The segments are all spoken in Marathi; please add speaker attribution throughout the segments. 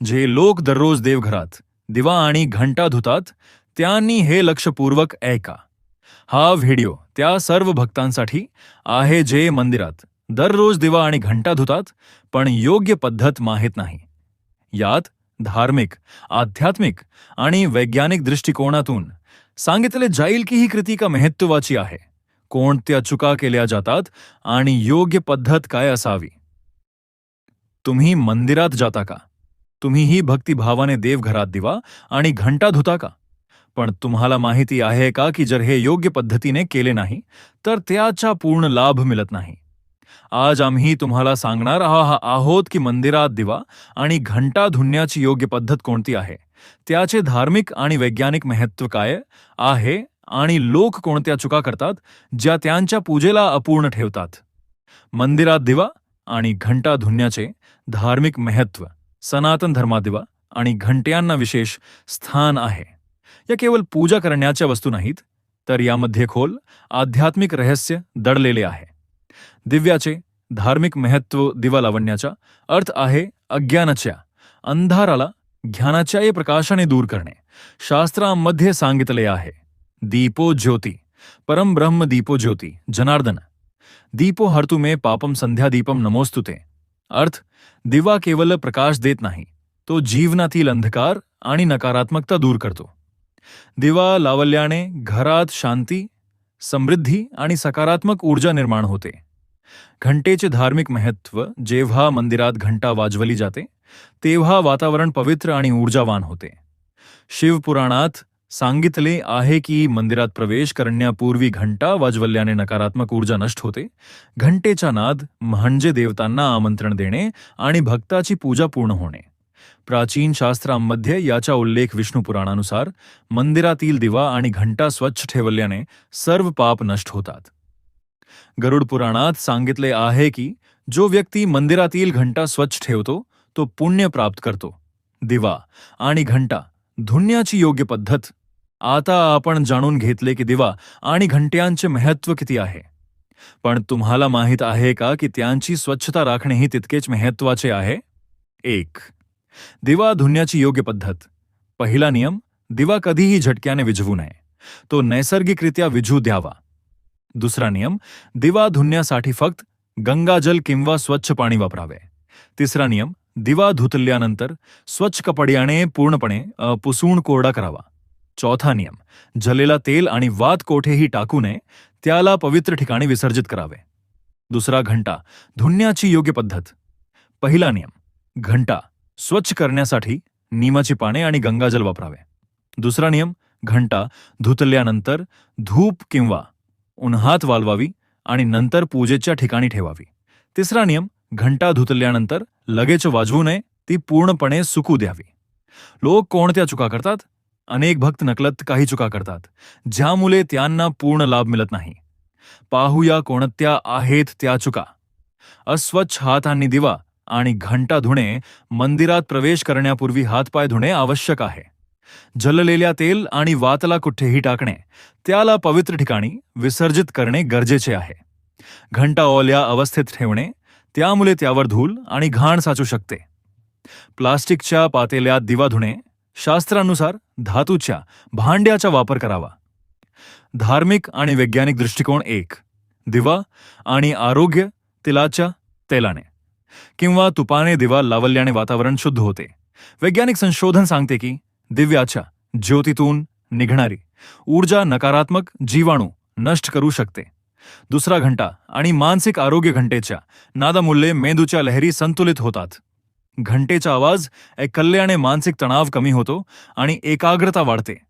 Speaker 1: जे लोक दररोज देवघरात दिवा आणि घंटा धुतात त्यांनी हे लक्षपूर्वक ऐका हा व्हिडिओ त्या सर्व भक्तांसाठी आहे जे मंदिरात दररोज दिवा आणि घंटा धुतात पण योग्य पद्धत माहीत नाही यात धार्मिक आध्यात्मिक आणि वैज्ञानिक दृष्टिकोनातून सांगितले जाईल की ही कृतिका महत्त्वाची आहे कोणत्या चुका केल्या जातात आणि योग्य पद्धत काय असावी तुम्ही मंदिरात जाता का तुम्हीही भक्तिभावाने देवघरात दिवा आणि घंटा धुता का? पण तुम्हाला माहिती आहे का की जर हे योग्य पद्धतीने केले नाही तर त्याचा पूर्ण लाभ मिळत नाही. आज आम्ही तुम्हाला सांगणार आहोत की मंदिरात दिवा आणि घंटा धुण्याची योग्य पद्धत कोणती आहे? त्याचे धार्मिक आणि वैज्ञानिक महत्त्व काय आहे आणि लोक कोणत्या चुका करतात ज्या त्यांच्या पूजेला अपूर्ण ठेवतात? मंदिरात दिवा आणि घंटा धुण्याचे धार्मिक महत्त्व. सनातन धर्मात दिवा आणि घंट्यांना विशेष स्थान आहे. या केवळ पूजा करण्याच्या वस्तू नाहीत, तर यामध्ये खोल आध्यात्मिक रहस्य दडलेले आहे. दिव्याचे धार्मिक महत्त्व दिवा लावण्याचा अर्थ आहे अज्ञानाच्या, अंधाराला ज्ञानाच्या या प्रकाशाने दूर करणे. शास्त्रांमध्ये सांगितले आहे, दीपो ज्योती, परम ब्रह्म दीपो ज्योती, जनार्दन. दीपो हरतु मे पापम संध्या दीपम नमोस्तुते. अर्थ दिवा केवळ प्रकाश देत नाही तो जीवनातील अंधकार आणि नकारात्मकता दूर करतो. दिवा लावल्याने घरात शांती समृद्धी आणि सकारात्मक ऊर्जा निर्माण होते. घंटेचे धार्मिक महत्त्व जेव्हा मंदिरात घंटा वाजवली जाते तेव्हा वातावरण पवित्र आणि ऊर्जावान होते. शिवपुराणात सांगितले आहे की मंदिरात प्रवेश करण्यापूर्वी घंटा वाजवल्याने नकारात्मक ऊर्जा नष्ट होते. घंटेचा नाद म्हणजे देवतांना आमंत्रण देणे आणि भक्ताची पूजा पूर्ण होणे. प्राचीन शास्त्रांमध्ये याचा उल्लेख विष्णू पुराणानुसार मंदिरातील दिवा आणि घंटा स्वच्छ ठेवल्याने सर्व पाप नष्ट होतात. गरुड पुराणात सांगितले आहे की जो व्यक्ती मंदिरातील घंटा स्वच्छ ठेवतो तो पुण्य प्राप्त करतो. दिवा आणि घंटा धुण्याची योग्य पद्धत आता आपण जाणून घेतले की दिवा आणि घंट्यांचे महत्त्व किती आहे. पण तुम्हाला माहीत आहे का की त्यांची स्वच्छता राखणेही तितकेच महत्त्वाचे आहे? एक दिवा धुण्याची योग्य पद्धत. पहिला नियम दिवा कधीही झटक्याने विझवू नये. तो नैसर्गिकरित्या विझू द्यावा. दुसरा नियम दिवा धुण्यासाठी फक्त गंगाजल किंवा स्वच्छ पाणी वापरावे. तिसरा नियम दिवा धुतल्यानंतर स्वच्छ कपड्याने पूर्णपणे पुसून कोरडा करावा. चौथा नियम. जलेला तेल आणि वात कोठेही टाकू नये त्याला पवित्र ठिकाणी विसर्जित करावे. दुसरा घंटा धुण्याची योग्य पद्धत. पहिला नियम घंटा स्वच्छ करण्यासाठी निमाची पाने आणि गंगाजल वापरावे. दुसरा नियम घंटा धुतल्यानंतर धूप किंवा उन्हात वालवावी आणि नंतर पूजेच्या ठिकाणी ठेवावी. तिसरा नियम घंटा धुतल्यानंतर लगेच वाजवू नये ती पूर्णपणे सुकू द्यावी. लोक कोणत्या चुका करतात? अनेक भक्त नकलत काही चुका करतात ज्यामुळे त्यांना पूर्ण लाभ मिळत नाही. पाहूया कोणत्या आहेत त्या चुका. अस्वच्छ हातांनी दिवा आणि घंटा धुणे मंदिरात प्रवेश करण्यापूर्वी हातपाय धुणे आवश्यक आहे. जललेल्या तेल आणि वातला कुठेही टाकणे त्याला पवित्र ठिकाणी विसर्जित करणे गरजेचे आहे. घंटा ओल्या अवस्थेत ठेवणे त्यामुळे त्यावर धूल आणि घाण साचू शकते. प्लास्टिकच्या पातेल्यात दिवा धुणे शास्त्रानुसार धातूच्या भांड्याचा वापर करावा. धार्मिक आणि वैज्ञानिक दृष्टिकोन एक दिवा आणि आरोग्य तिलाच्या तेलाने किंवा तुपाने दिवा लावल्याने वातावरण शुद्ध होते. वैज्ञानिक संशोधन सांगते की दिव्याच्या ज्योतीतून निघणारी ऊर्जा नकारात्मक जीवाणू नष्ट करू शकते. दुसरा घंटा आणि मानसिक आरोग्य घंटेच्या नादामुल्ले मेंदूच्या लहरी संतुलित होतात. घंटेचा आवाज ऐकल्याने मानसिक तणाव कमी होतो आणि एकाग्रता वाढते.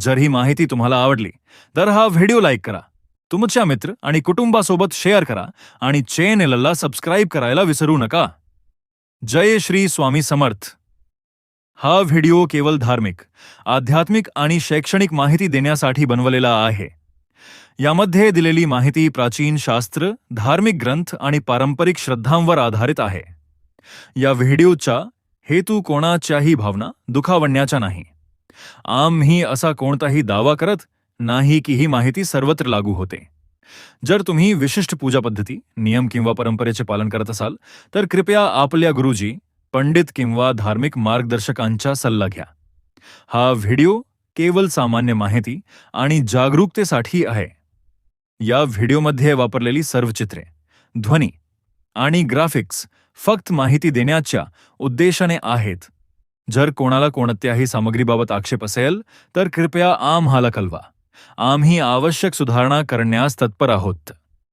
Speaker 1: जर ही माहिती तुम्हाला आवडली तर हा व्हिडिओ लाईक करा. तुमच्या मित्र आणि कुटुंबासोबत शेअर करा आणि चॅनेलला सबस्क्राईब करायला विसरू नका. जय श्री स्वामी समर्थ. हा व्हिडिओ केवळ धार्मिक आध्यात्मिक आणि शैक्षणिक माहिती देण्यासाठी बनवलेला आहे. यामध्ये दिलेली माहिती प्राचीन शास्त्र धार्मिक ग्रंथ आणि पारंपरिक श्रद्धांवर आधारित आहे. या व्हिडिओचा हेतू कोणाच्याही भावना दुखावण्याचा नाही. आम्ही असा कोणताही दावा करत नाही की ही माहिती सर्वत्र लागू होते. जर तुम्ही विशिष्ट पूजा पद्धती नियम किंवा परंपरेचे पालन करत असाल तर कृपया आपल्या गुरुजी पंडित किंवा धार्मिक मार्गदर्शकांचा सल्ला घ्या. हा व्हिडिओ केवळ सामान्य माहिती आणि जागरूकतेसाठी आहे. या व्हिडिओमध्ये वापरलेली सर्व चित्रे ध्वनी आणि ग्राफिक्स फक्त माहिती देण्याच्या उद्देशाने आहेत. जर कोणाला कोणत्याही सामग्रीबाबत आक्षेप असेल तर कृपया आम्हाला कळवा. आम्ही आवश्यक सुधारणा करण्यास तत्पर आहोत.